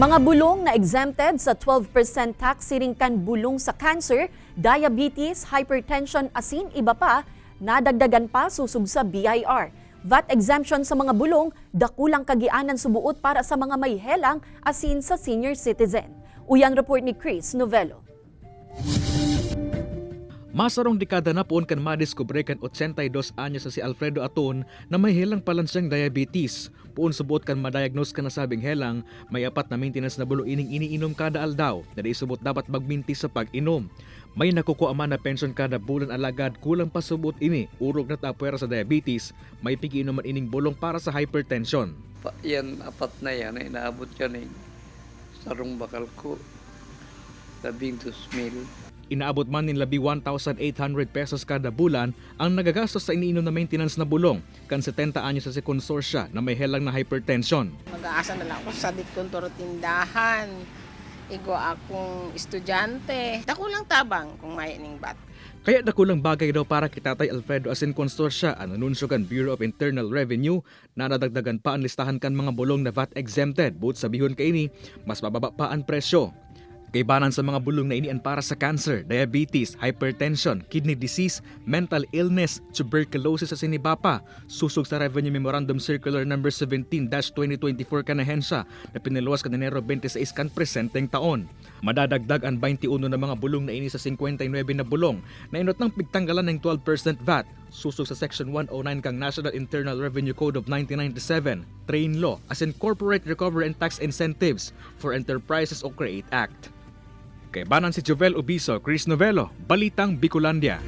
Mga bulong na exempted sa 12% tax siringkan bulong sa cancer, diabetes, hypertension, asin iba pa, nadagdagan pa susug sa BIR. VAT exemption sa mga bulong, dakulang kagianan subuot para sa mga may helang asin sa senior citizen. Uyang report ni Chris Novello. Masarong dekada na poon kan madiskubre kan 82 anyos sa si Alfredo Aton na may helang palan siyang diabetes. Poon subot kan madiagnose ka na helang, may apat na maintenance na bulo ining iniinom kada aldaw na di subot dapat magminti sa pag-inom. May nakukuha man na pension kada bulan alagad kulang pa subot ini, urog na tapwera sa diabetes, may pigiinom man ining bulong para sa hypertension. Pa, yan, apat na yan, ay naabot yan eh. Sarong bakal ko. Labing dos mil. Inaabot man ni labi 1,800 pesos kada bulan ang nagagastos sa iniinom na maintenance na bulong kan 70 anyos sa si konsorsya na may helang na hypertension. Mag-aasa na lang ako sa ditkontor tindahan. Igo akong estudyante. Dako lang tabang kung may ning bat. Kaya dakulang bagay daw para kay Tatay Alfredo asin konsorsya ang anunsyo kan Bureau of Internal Revenue na nadagdagan pa ang listahan kan mga bulong na VAT exempted. But sabihon kay ini, mas mababa pa ang presyo. Kaibanan sa mga bulong na inian para sa cancer, diabetes, hypertension, kidney disease, mental illness, tuberculosis sa sinibapa, susog sa Revenue Memorandum Circular No. 17-2024 kanahensya na piniluwas kan Enero 26 kan presenteng taon. Madadagdag ang 21 na mga bulong na ini sa 59 na bulong na inot ng pigtanggalan ng 12% VAT susog sa Section 109 kang National Internal Revenue Code of 1997, Train Law as in Corporate Recovery and Tax Incentives for Enterprises o CREATE Act. Kay banan si Jovel Ubiso, Chris Novello, Balitang Bicolandia.